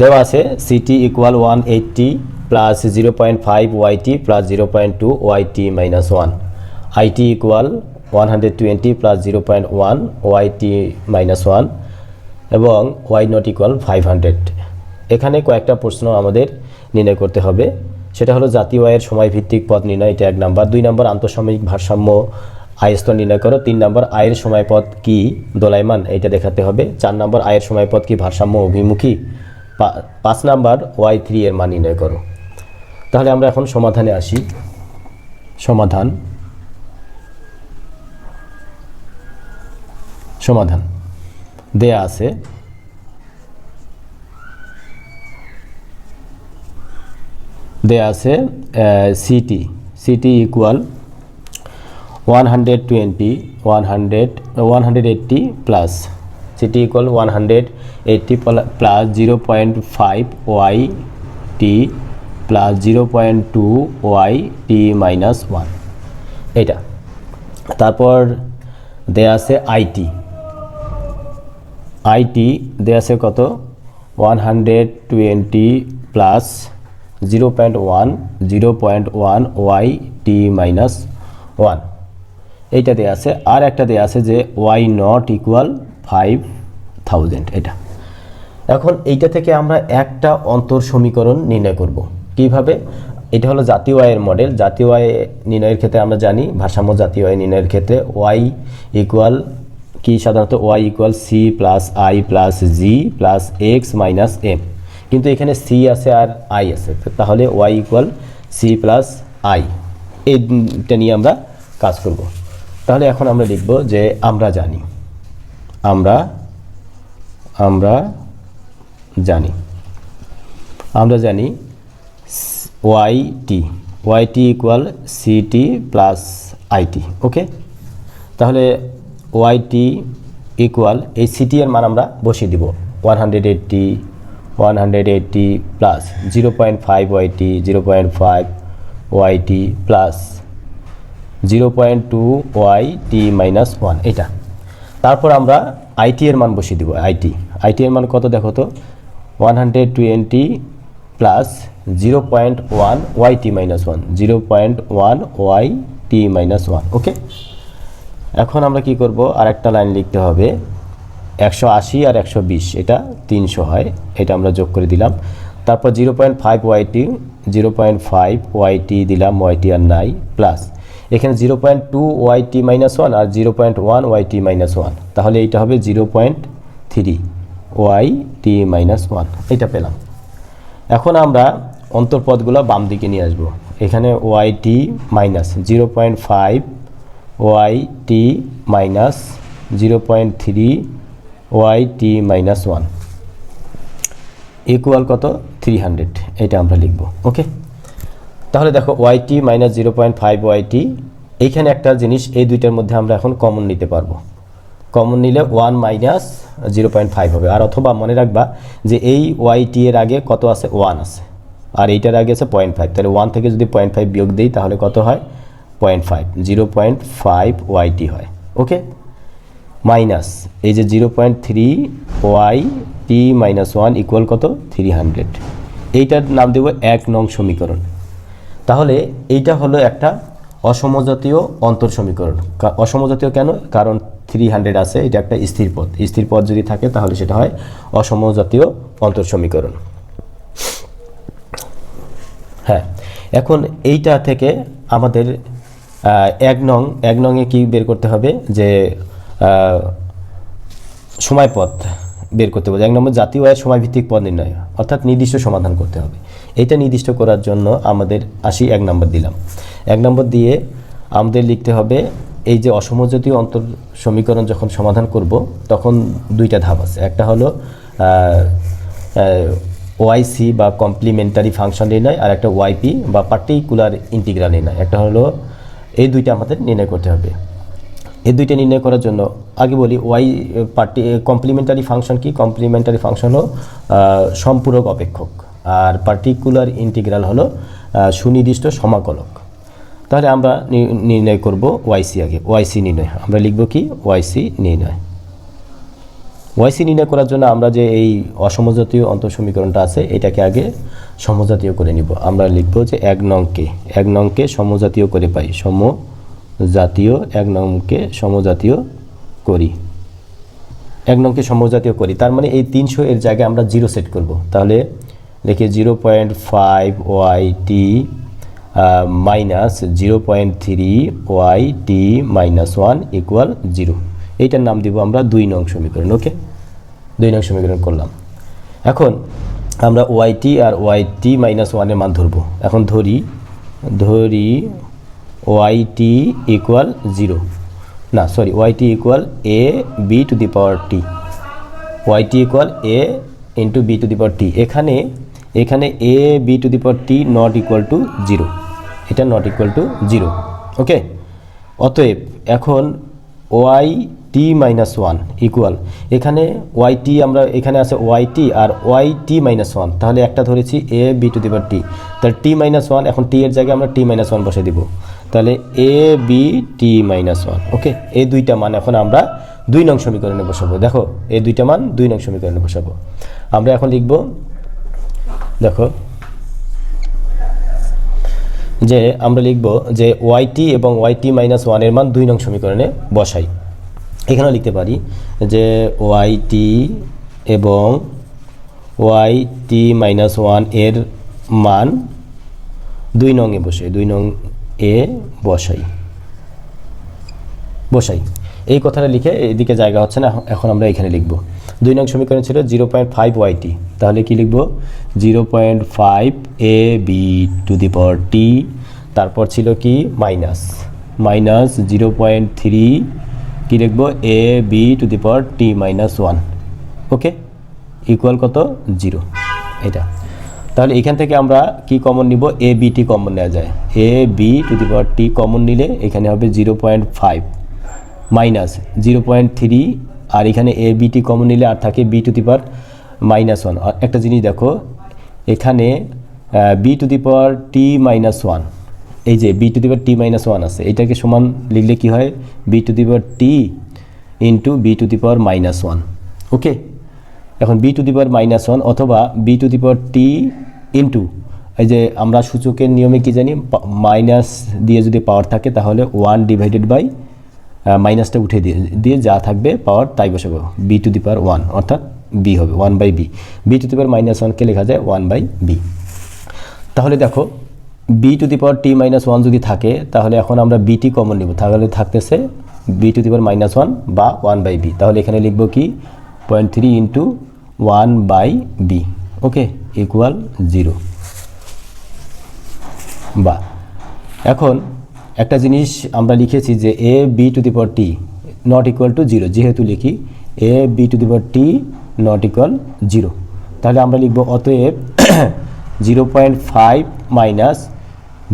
দেওয়া আছে C T equal one eighty plus zero point five Y T plus zero point two Y T minus one I T equal one hundred twenty plus zero point one Y T minus one এবং Y nought equal five hundred এখানে কয়েকটা প্রশ্ন আমাদের নির্ণয় করতে হবে। সেটা হলো জাতীয় আয়ের সময় ভিত্তিক পদ নির্ণয়, এটা এক নাম্বার। দুই নম্বর, আন্তঃসাময়িক ভারসাম্য আয়স্তর নির্ণয় করো। তিন নম্বর, আয়ের সময় পদ কি দোলাইমান এটা দেখাতে হবে। চার নম্বর, আয়ের সময় পদ কি ভারসাম্য অভিমুখী? পাঁচ নাম্বার ওয়াই থ্রি এর মান নির্ণয় করো। তাহলে আমরা এখন সমাধানে আসি। সমাধান। সমাধান। দেয়া আছে। দেয়া আছে C T C T equal one hundred twenty one hundred one hundred eighty plus C T equal one hundred eighty plus zero point five Y T plus zero point two Y T minus one এটা তারপর দেয়া আছে IT IT দেয়া আছে কত? One hundred twenty plus zero point one zero point one Y T minus one এইটা দেয়া আছে। আর একটা দেয়া আছে যে Y nought equal five thousand এটা। এখন এইটা থেকে আমরা একটা অন্তর সমীকরণ নির্ণয় করব। কীভাবে? এটা হলো জাতীয় আয়ের মডেল জাতীয় আয় নির্ণয়ের ক্ষেত্রে আমরা জানি ভারসাম্য জাতীয় আয় নির্ণয়ের ক্ষেত্রে ওয়াই ইকুয়াল কি? সাধারণত Y equal C plus I plus G plus X minus M কিন্তু এখানে সি আছে আর আই আছে। তাহলে Y equal C plus I এইটা নিয়ে আমরা কাজ করব। তাহলে এখন আমরা লিখব যে আমরা জানি আমরা আমরা জানি। আমরা জানি Y T Y T equal C T plus I T okay তাহলে ওয়াই টি ইকুয়াল এই সিটি এর মান আমরা বসিয়ে দিব। One hundred eighty one hundred eighty plus zero point five Y T zero point five Y T plus zero point two Y T minus one এটা। তারপর আমরা আইটি এর মান বসিয়ে দিব আইটি আইটি এর মান কত দেখো তো? One hundred twenty plus zero point one Y T minus one zero point one Y T minus one okay এখন আমরা কি করব? আর একটা লাইন লিখতে হবে, একশো আশি আর একশো বিশ। এটা তিনশো হয়, এটা আমরা যোগ করে দিলাম। তারপর zero point five Y T zero point five Y T দিলাম ওয়াইটি আর নাই প্লাস এখানে zero point two Y T minus one আর zero point one Y T minus one তাহলে এইটা হবে zero point three Y T minus one এটা পেলাম। এখন আমরা অন্তর্পদগুলো বাম দিকে নিয়ে আসব। এখানে Y T minus zero point five Y T minus zero point three Y T minus one equal কত? থ্রি হান্ড্রেড এটা আমরা লিখব। ওকে তাহলে দেখো Y T minus zero point five Y T এইখানে একটা জিনিস, এই দুইটার মধ্যে আমরা এখন কমন নিতে পারব। কমন নিলে one minus zero point five হবে। আর অথবা মনে রাখবা যে এই ওয়াই টি এর আগে কত আছে? ওয়ান আছে। আর এইটার আগে আছে পয়েন্ট ফাইভ তাহলে ওয়ান থেকে যদি পয়েন্ট ফাইভ বিয়োগ দিই, তাহলে কত হয়? Point five zero point five Y T হয়। ওকে? মাইনাস এই যে zero point three Y T minus one equal কত? থ্রি হান্ড্রেড এইটার নাম দেবো এক নং সমীকরণ। তাহলে এইটা হলো একটা অসমজাতীয় অন্তর সমীকরণ। অসমজাতীয় কেন? কারণ থ্রি হান্ড্রেড আছে, এটা একটা স্থির পথ স্থির পথ যদি থাকে, তাহলে সেটা হয় অসমজাতীয় অন্তর সমীকরণ। হ্যাঁ এখন এইটা থেকে আমাদের এক নং, এক নংয়ে কী বের করতে হবে? যে সময় পথ বের করতে হবে। এক নম্বর জাতীয় আয়ের সময় ভিত্তিক পদ নির্ণয়, অর্থাৎ নির্দিষ্ট সমাধান করতে হবে। এটা নির্দিষ্ট করার জন্য আমাদের আসি এক নম্বর দিলাম। এক নম্বর দিয়ে আমাদের লিখতে হবে, এই যে অসমজাতীয় অন্তর সমীকরণ যখন সমাধান করব, তখন দুইটা ধাপ আছে। একটা হলো ওয়াইসি বা কমপ্লিমেন্টারি ফাংশন নির্ণয়, আর একটা ওয়াইপি বা পার্টিকুলার ইন্টিগ্রাল নির্ণয়। একটা হলো, এই দুইটা আমাদের নির্ণয় করতে হবে। এই দুইটা নির্ণয় করার জন্য আগে বলি, ওয়াই, পার্টি কমপ্লিমেন্টারি ফাংশন কি? কমপ্লিমেন্টারি ফাংশন হলো সম্পূরক অপেক্ষক। আর পার্টিকুলার ইন্টিগ্রাল হলো সুনির্দিষ্ট সমাকলক। তাহলে আমরা নির্ণয় করব ওয়াইসি আগে। ওয়াইসি নির্ণয়। আমরা লিখব কি? ওয়াইসি নির্ণয়। ওয়াইসি নির্ণয় করার জন্য আমরা যে এই অসমজাতীয় অন্তর সমীকরণটা আছে, এটাকে আগে সমজাতীয় করে নিব। আমরা লিখব যে এক নংকে এক নংকে সমজাতীয় করে পাই। সমজাতীয় এক নংকে সমজাতীয় করি। এক নংকে সমজাতীয় করি। তার মানে এই তিনশো এর জায়গায় আমরা জিরো সেট করব। তাহলে লিখি zero point five Y T minus zero point three Y T minus one equal zero এইটার নাম দিব আমরা দুই নং সমীকরণ ওকে দুই নং সমীকরণ করলাম। এখন আমরা ওয়াই টি আর ওয়াই টি মাইনাস ওয়ানের মান ধরবো। এখন ধরি ধরি ওয়াই টি ইকুয়াল জিরো না sorry Y T equal A B to the power T Y T equal A into B to the power T এখানে এখানে A B to the power T not equal to zero এটা not equal to zero okay অতএব এখন Y T minus one equal এখানে Y T আমরা, এখানে আছে Y T আর ওয়াই টি মাইনাস ওয়ান তাহলে একটা ধরেছি এ বি টু দি পাওয়ার টি তাহলে টি মাইনাস ওয়ান এখন টি এর জায়গায় আমরা টি মাইনাস ওয়ান বসে দিব। তাহলে A B T minus one okay এই দুইটা মান এখন আমরা দুই নং সমীকরণে বসাবো। দেখো, এই দুইটা মান দুই নং সমীকরণে বসাবো। আমরা এখন লিখব দেখো, যে আমরা লিখব যে ওয়াইটি এবং ওয়াইটি মাইনাস ওয়ানের মান দুই নং সমীকরণে বসাই। এখানেও লিখতে পারি যে ওয়াইটি এবং ওয়াই টি মাইনাস ওয়ানের মান দুই নং এ বসে, দুই নং এ বসাই। বসাই। এই কথাটা লিখে এদিকে জায়গা হচ্ছে না, এখন আমরা এখানে লিখব। দুই নং সমীকরণ ছিল জিরো পয়েন্ট ফাইভ ওয়াইটি তাহলে কি লিখব? Zero point five A B to the power T তারপর ছিল কি? Minus minus zero point three কী লিখব? A B to the power T minus one okay equal কত? জিরো এটা। তাহলে এখান থেকে আমরা কি কমন নিব? এ বি টি কমন নেওয়া যায়। A B to the power T common নিলে এখানে হবে zero point five minus zero point three আর এখানে এ বিটি কমন নিলে আর থাকে B to the power minus one একটা জিনিস দেখো, এখানে B to the power T minus one এই যে B to the power T minus one আছে, এটাকে সমান লিখলে কি হয়? B to the power T into B to the power minus one okay এখন B to the power minus one অথবা B to the power T into এই যে আমরা সূচকের নিয়মে কি জানি মাইনাস দিয়ে যদি পাওয়ার থাকে, তাহলে ওয়ান ডিভাইডেড বাই মাইনাসটা উঠে দিয়ে দিয়ে যা থাকবে পাওয়ার তাই বসাবো B to the power one অর্থাৎ বি হবে one by B B to the power minus ওয়ানকে লেখা যায় ওয়ান বাই বি তাহলে দেখো B to the power T minus one যদি থাকে, তাহলে এখন আমরা বিটি কমন নিব। তাহলে থাকতেছে B to the power minus one বা ওয়ান বাই বি তাহলে এখানে লিখব কি? Point three into one by B okay equal zero বা, এখন একটা জিনিস আমরা লিখেছি যে A B to the power T not equal to zero যেহেতু লিখি A B to the power T not equal zero তাহলে আমরা লিখব অতএব zero point five minus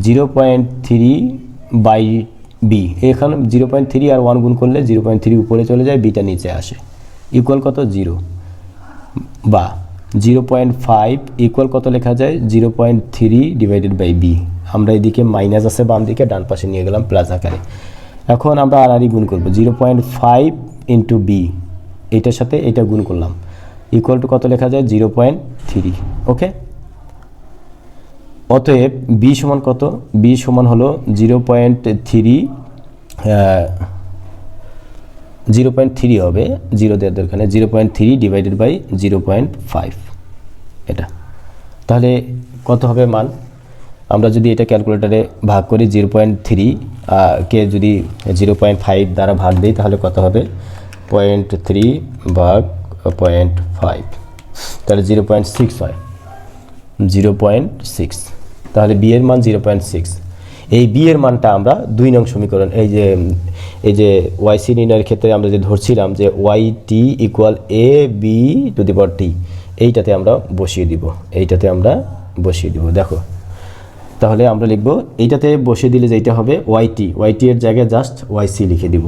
zero point three by B এখানে জিরো পয়েন্ট থ্রি আর one গুণ করলে জিরো পয়েন্ট থ্রি উপরে চলে যায় বিটা নিচে আসে। ইকুয়াল কত? জিরো বা জিরো পয়েন্ট ফাইভ ইকুয়াল কত লেখা যায়? Zero point three divided by B আমরা এদিকে মাইনাস আছে বাম দিকে ডান পাশে নিয়ে গেলাম প্লাস আকারে। এখন আমরা আর আরই গুণ করব zero point five into B এটার সাথে এটা গুণ করলাম ইকুয়াল টু কত লেখা যায়? জিরো পয়েন্ট থ্রি ওকে অতএব বি সমান কত? বি সমান হলো zero point three zero point three হবে জিরো দেওয়ার দরকার নেই zero point three divided by zero point five এটা। তাহলে কত হবে মান? আমরা যদি এটা ক্যালকুলেটারে ভাগ করি জিরো পয়েন্ট থ্রি কে যদি জিরো পয়েন্ট ফাইভ দ্বারা ভাগ দিই, তাহলে কত হবে? পয়েন্ট থ্রি ভাগ পয়েন্ট ফাইভ। তাহলে জিরো পয়েন্ট সিক্স হয়। Zero point six. তাহলে বি এর মান জিরো পয়েন্ট সিক্স। এই বি এর মানটা আমরা দুই নং সমীকরণ, এই যে এই যে ওয়াইসি নির্ণয়ের ক্ষেত্রে আমরা যে ধরছিলাম যে Y T equal A B to the power T, এইটাতে আমরা বসিয়ে দিব। এইটাতে আমরা বসিয়ে দিব। দেখো তাহলে আমরা লিখব, এইটাতে বসিয়ে দিলে যেটা হবে ওয়াইটি ওয়াইটি এর জায়গায় জাস্ট ওয়াইসি লিখে দিব।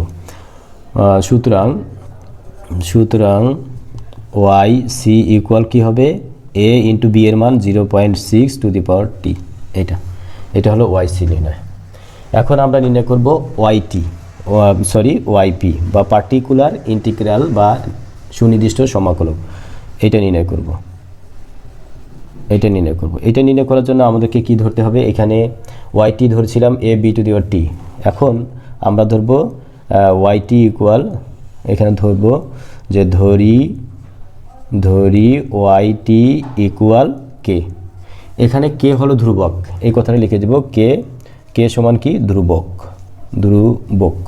সুতরাং সুতরাং ওয়াই সি ইকুয়াল কী হবে? এ ইন্টু বি এর মান zero point six to the power T এটা। এটা হলো ওয়াই সি নির্ণয়। এখন আমরা নির্ণয় করব Y T sorry Y P বা পার্টিকুলার ইন্টিগ্রাল বা সুনির্দিষ্ট সমাকলক। এটা নির্ণয় করব। এটা নির্ণয় করব। এটা নির্ণয় করার জন্য আমাদেরকে কি ধরতে হবে? এখানে ওয়াইটি ধরছিলাম এ বি টু দিওয়ার টি এখন আমরা ধরব ওয়াইটি ইকুয়াল এখানে ধরব যে ধরি ধরি ওয়াইটি ইকুয়াল কে এখানে কে হলো ধ্রুবক। এই কথাটা লিখে দেব কে কে সমান কি? ধ্রুবক। ধ্রুবক।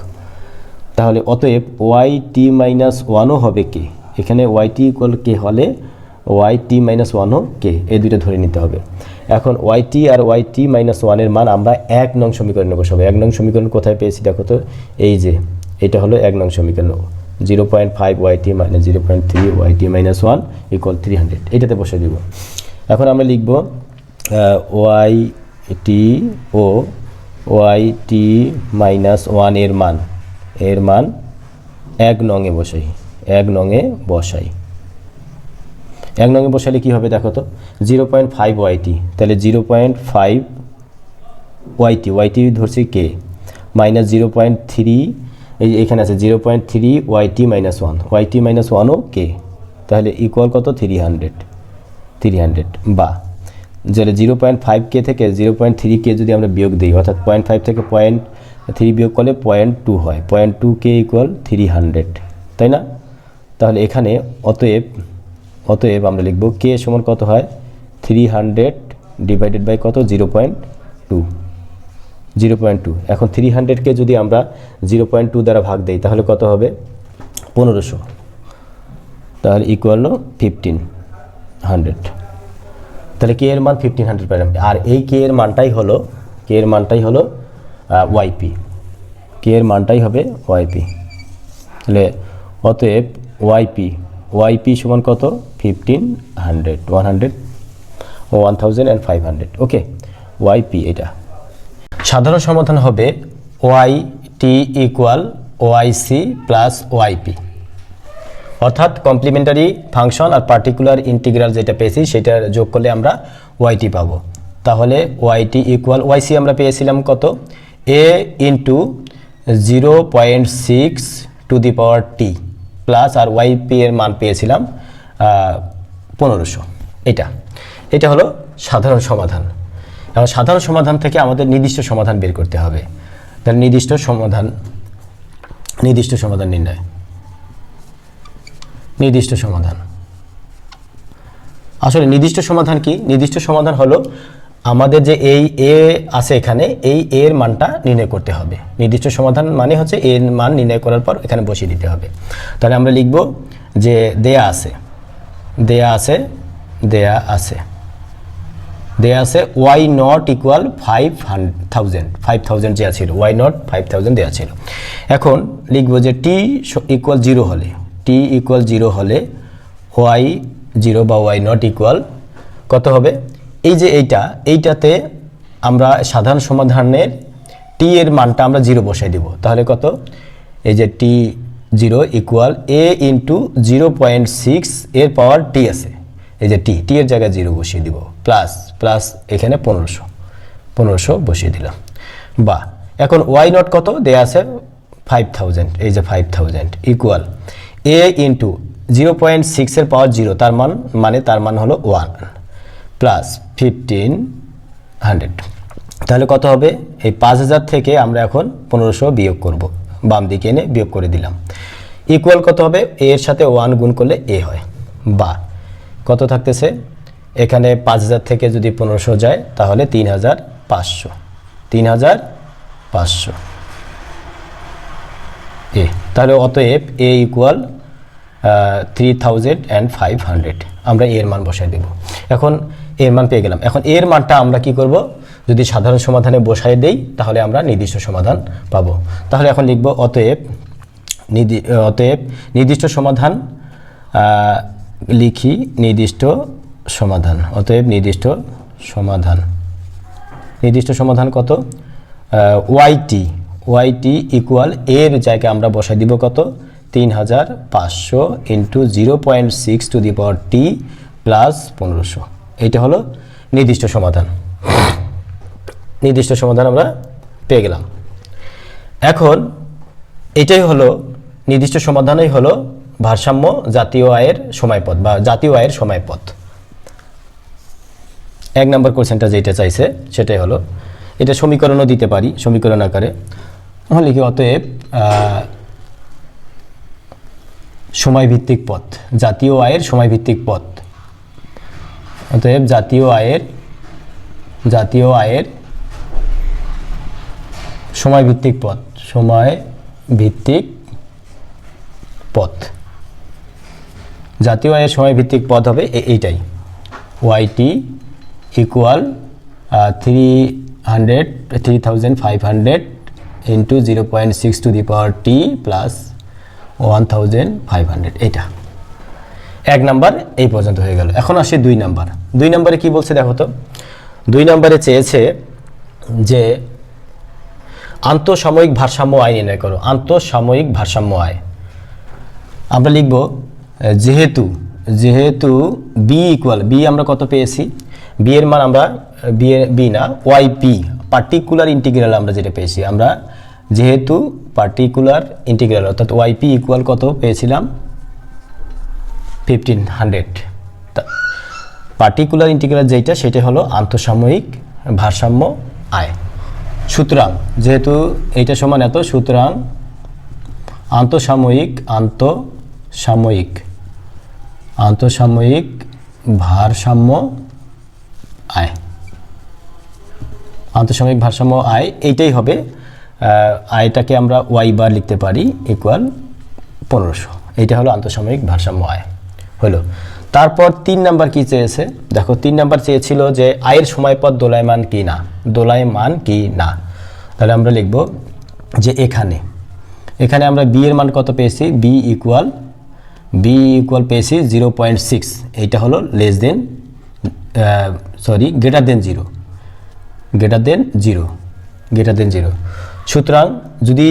তাহলে অতএব ওয়াই টি মাইনাস ওয়ানও হবে কে এখানে ওয়াই টি ইকুয়াল কে হলে ওয়াই টি মাইনাস ওয়ানও কে? এই দুইটা ধরে নিতে হবে। এখন ওয়াই টি আর ওয়াই টি মাইনাস ওয়ানের মান আমরা এক নং সমীকরণে বসাবো। এক নং সমীকরণ কোথায় পেয়েছি দেখো তো? এই যে, এটা হলো এক নং সমীকরণ। Zero point five Y T minus zero point three Y T minus one equal three hundred এটাতে বসে দিব। এখন আমরা লিখব ওয়াই টি ও ওয়াই টি মাইনাস ওয়ানের মান। এর মান এক নঙে বসাই। এক নঙে বসাই। এক নঙে বসালে কী হবে দেখো তো? জিরো পয়েন্ট ফাইভ ওয়াইটি তাহলে zero point five y t y t ধরছি কে? মাইনাস জিরো পয়েন্ট থ্রি, এই এখানে আছে, zero point three y t minus one. Y t minus ওয়ানও কে? তাহলে ইকুয়াল কত? Three hundred. Three hundred. বা যেটা জিরো পয়েন্ট ফাইভ কে থেকে জিরো পয়েন্ট থ্রি কে যদি আমরা বিয়োগ দিই, অর্থাৎ পয়েন্ট ফাইভ থেকে পয়েন্ট থ্রি বিয়োগ করলে পয়েন্ট টু হয়। পয়েন্ট টু কে ইকুয়াল থ্রি হান্ড্রেড। তাই না? তাহলে এখানে অতএব অতএব আমরা লিখব কে সমান কত হয়? থ্রি হান্ড্রেড ডিভাইডেড বাই কত? Zero point two zero point two এখন থ্রি হান্ড্রেডকে যদি আমরা জিরো পয়েন্ট টু দ্বারা ভাগ দিই, তাহলে কত হবে? পনেরোশো। তাহলে ইকুয়াল ফিফটিন হান্ড্রেড তাহলে কে এর মান ফিফটিন হান্ড্রেড পাইলাম আর এই কে এর মানটাই হলো কে এর মানটাই হলো ওয়াইপি কে এর মানটাই হবে ওয়াইপি তাহলে অতএব ওয়াইপি ওয়াইপি সমান কত? Fifteen hundred one hundred one thousand and five hundred okay y p এটা। সাধারণ সমাধান হবে y t equal y c plus y p অর্থাৎ কমপ্লিমেন্টারি ফাংশন আর পার্টিকুলার ইন্টিগ্রাল যেটা পেয়েছি, সেটা যোগ করলে আমরা ওয়াইটি পাবো। তাহলে ওয়াইটি ইকুয়াল ওয়াইসি আমরা পেয়েছিলাম কত? A into zero point six to the power t plus R y p এর মান পেয়েছিলাম পনেরোশো। এটা। এটা হলো সাধারণ সমাধান। এবং সাধারণ সমাধান থেকে আমাদের নির্দিষ্ট সমাধান বের করতে হবে। তাহলে নির্দিষ্ট সমাধান নির্দিষ্ট সমাধান নির্ণয়। নির্দিষ্ট সমাধান। আসলে নির্দিষ্ট সমাধান কি? নির্দিষ্ট সমাধান হলো আমাদের যে এই এ আছে এখানে, এই এর মানটা নির্ণয় করতে হবে। নির্দিষ্ট সমাধান মানে হচ্ছে এর মান নির্ণয় করার পর এখানে বসিয়ে দিতে হবে। তাহলে আমরা লিখব যে দেয়া আছে দেয়া আছে দেয়া আছে। দেয়া আছে y not equal five thousand five thousand দেওয়া ছিল ওয়াই নট ফাইভ থাউজেন্ড দেওয়া ছিল। এখন লিখব যে টি ইকুয়াল জিরো হলে টি ইকুয়াল জিরো হলে ওয়াই জিরো বা ওয়াই নট ইকুয়াল কত হবে? এই যে এইটা, এইটাতে আমরা সাধারণ সমাধানের টি এর মানটা আমরা জিরো বসাই দিব। তাহলে কত? এই যে t zero equal A into zero point six এর পাওয়ার টি আছে। এই যে টি টি এর জায়গায় জিরো বসিয়ে দিব। প্লাস প্লাস এখানে পনেরোশো। পনেরোশো বসিয়ে দিলাম। বা, এখন ওয়াই নট কত? দেয়া আছে ফাইভ থাউজেন্ড এই যে five thousand equal A into zero point সিক্সের পাওয়ার জিরো তার মান মানে তার মান হলো ওয়ান প্লাস ফিফটিন হান্ড্রেড তাহলে কত হবে? এই পাঁচ হাজার থেকে আমরা এখন পনেরোশো বিয়োগ করব। বাম দিকে এনে বিয়োগ করে দিলাম। ইকুয়াল কত হবে? এর সাথে ওয়ান গুণ করলে এ হয়। বা কত থাকতেছে? এখানে পাঁচ হাজার থেকে যদি পনেরোশো যায়, তাহলে তিন হাজার পাঁচশো। তিন হাজার পাঁচশো। এ, তাহলে অতএব A equal three thousand and five hundred আমরা এর মান বসাই দেব। এখন এর মান পেয়ে গেলাম। এখন এর মানটা আমরা কি করব? যদি সাধারণ সমাধানে বসাই দেই, তাহলে আমরা নির্দিষ্ট সমাধান পাব। তাহলে এখন লিখব, অতএব অতএব নির্দিষ্ট সমাধান লিখি নির্দিষ্ট সমাধান। অতএব নির্দিষ্ট সমাধান। নির্দিষ্ট সমাধান কত? ওয়াইটি ওয়াইটি ইকুয়াল এর জায়গায় আমরা বসাই দিব কত? তিন হাজার পাঁচশো into zero point six to the power t plus পনেরোশো। এইটা হলো নির্দিষ্ট সমাধান। নির্দিষ্ট সমাধান আমরা পেয়ে গেলাম। এখন এটাই হলো, নির্দিষ্ট সমাধানই হলো ভারসাম্য জাতীয় আয়ের সময়পথ বা জাতীয় আয়ের সময়পথ। এক নম্বর কোশ্চেনটা যেটা চাইছে সেটাই হলো, এটা সমীকরণও দিতে পারি, সমীকরণ আকারে। আমরা লিখি অতএব সময়ভিত্তিক পথ, জাতীয় আয়ের সময়ভিত্তিক পথ অতএব জাতীয় আয়ের জাতীয় আয়ের সময় ভিত্তিক পথ সময় ভিত্তিক পথ। জাতীয় আয়ের সময় ভিত্তিক পথ হবে এইটাই। Y t equal three hundred three thousand five hundred into zero point six to the power t plus one thousand five hundred এইটা। এক নাম্বার এই পর্যন্ত হয়ে গেল। এখন আসে দুই নাম্বার। দুই নাম্বারে কি বলছে দেখো তো? দুই নম্বরে চেয়েছে যে আন্তঃসাময়িক ভারসাম্য আয় নির্ণয় করো। আন্তঃসাময়িক ভারসাম্য আয় আমরা লিখব, যেহেতু যেহেতু বি ইকুয়াল বি আমরা কত পেয়েছি? বি এর মান আমরা বি বি না ওয়াই পি পার্টিকুলার ইন্টিগ্রাল আমরা যেটা পেয়েছি, আমরা যেহেতু পার্টিকুলার ইন্টিগ্রাল অর্থাৎ ওয়াই পি ইকুয়াল কত পেয়েছিলাম? ফিফটিন হান্ড্রেড পার্টিকুলার ইন্টিগ্রাল যেটা সেটা হলো আন্তঃসাময়িক ভারসাম্য আয়। সুতরাং, যেহেতু এইটা সমান এত, সুতরাং আন্তঃসাময়িক আন্তঃসাময়িক আন্তঃসাময়িক ভারসাম্য আয়। আন্তঃসাময়িক ভারসাম্য আয়, এইটাই হবে আয়টাকে আমরা ওয়াই বার লিখতে পারি ইকুয়াল পনেরোশো। এইটা হলো আন্তঃসাময়িক ভারসাম্য আয়। হলো। তারপর তিন নাম্বার কি চেয়েছে? দেখো, তিন নাম্বার চেয়েছিল যে আয়ের সময়পথ দোলায়মান কি না? দোলায়মান কি না? তাহলে আমরা লিখব যে এখানে এখানে আমরা বি এর মান কত পেয়েছি? বি ইকুয়াল বি ইকুয়াল পেয়েছি জিরো পয়েন্ট সিক্স এইটা হলো less than sorry greater than zero greater than zero greater than zero সুতরাং যদি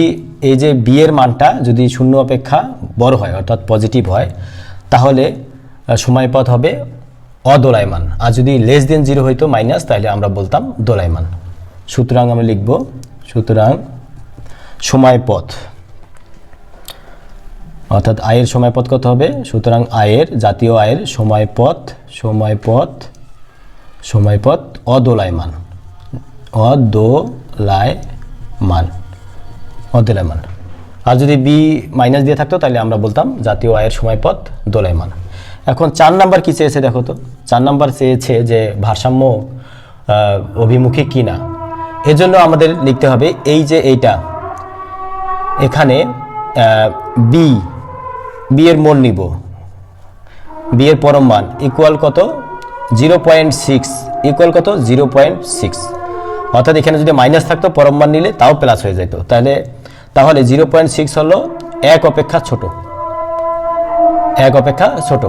এই যে বি এর মানটা যদি শূন্য অপেক্ষা বড় হয়, অর্থাৎ পজিটিভ হয় তাহলে সময় পথ হবে অদোলায়মান। আর যদি লেস দেন জিরো হইতো মাইনাস তাহলে আমরা বলতাম দোলায়মান। সুতরাং আমরা লিখব, সুতরাং সময় পথ অর্থাৎ আয়ের সময় পথ কত হবে? সুতরাং আয়ের, জাতীয় আয়ের সময়পথ সময়পথ সময়পথ অদোলায়মান। অদোলায়মান। অদোলায়মান। আর যদি বি মাইনাস দিয়ে থাকতো, তাহলে আমরা বলতাম জাতীয় আয়ের সময়পথ দোলায়মান এখন চার নাম্বার কী চেয়েছে দেখো তো? চার নাম্বার চেয়েছে যে ভারসাম্য অভিমুখী কি না এজন্য আমাদের লিখতে হবে এই যে এইটা, এখানে বি বি এর মন নিব। বিয়ের পরম মান ইকুয়াল কত? জিরো পয়েন্ট সিক্স ইকুয়াল কত? জিরো পয়েন্ট সিক্স অর্থাৎ এখানে যদি মাইনাস থাকতো, পরম মান নিলে তাও প্লাস হয়ে যেত। তাহলে তাহলে জিরো পয়েন্ট সিক্স হলো এক অপেক্ষা ছোট। এক অপেক্ষা ছোট।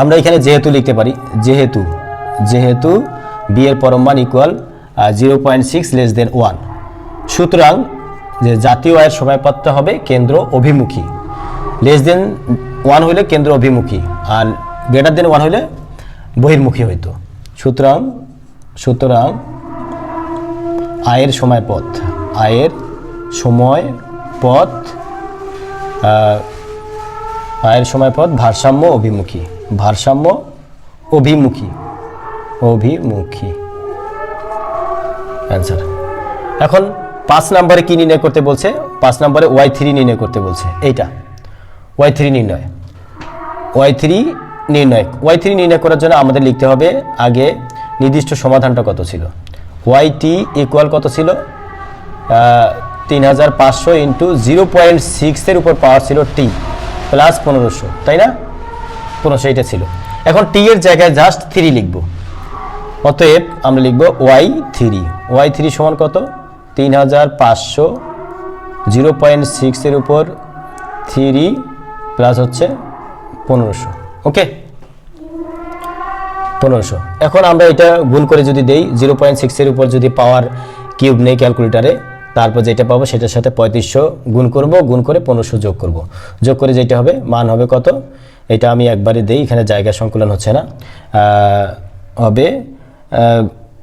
আমরা এখানে যেহেতু লিখতে পারি, যেহেতু যেহেতু বিয়ের এর পরম মান equal zero point six less than one সুতরাং যে জাতীয় আয়ের সময়পত্র হবে কেন্দ্র অভিমুখী। লেস দেন ওয়ান হইলে কেন্দ্র অভিমুখী আর গ্রেটার দেন ওয়ান হইলে বহির্মুখী হইতো। সুতরাং সুতরাং আয়ের সময় পথ আয়ের সময় পথ আয়ের সময় পথ, ভারসাম্য, অভিমুখী। ভারসাম্য, অভিমুখী। অভিমুখী। অ্যান্সার এখন পাঁচ নম্বরে কি নির্ণয় করতে বলছে? পাঁচ নম্বরে ওয়াই থ্রি নির্ণয় করতে বলছে। এইটা। ওয়াই থ্রি নির্ণয়। ওয়াই থ্রি নির্ণয়। ওয়াই থ্রি নির্ণয় করার জন্য আমাদের লিখতে হবে আগে নির্দিষ্ট সমাধানটা কত ছিল? ওয়াই টি ইকুয়াল কত ছিল? তিন হাজার পাঁচশো ইন্টু জিরো পয়েন্ট সিক্সের উপর পাওয়ার ছিল টি প্লাস পনেরোশো, তাই না? পনেরোশো এটা ছিল। এখন টি এর জায়গায় জাস্ট থ্রি লিখব। অতএব আমরা লিখব ওয়াই থ্রি ওয়াই থ্রি সমান কত? তিন হাজার পাঁচশো জিরো পয়েন্ট সিক্সের উপর থ্রি প্লাস হচ্ছে পনেরোশো। ওকে পনেরোশো। এখন আমরা এটা গুণ করে যদি দেই জিরো পয়েন্ট সিক্সের উপর যদি পাওয়ার কিউব নেই ক্যালকুলেটারে তারপর যেটা পাবো সেটার সাথে পঁয়ত্রিশশো গুণ করব, গুণ করে পনেরোশো যোগ করব। যোগ করে যেটা হবে, মান হবে কত? এটা আমি একবারে দেই, এখানে জায়গা সংকুলন হচ্ছে না। হবে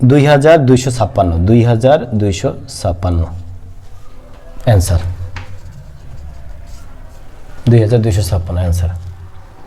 দুই হাজার দুইশো ছাপ্পান্ন, দুই হাজার দুইশো ছাপ্পান্ন। অ্যান্সার দুই হাজার দুইশো ছাপ্পান্ন অ্যান্সার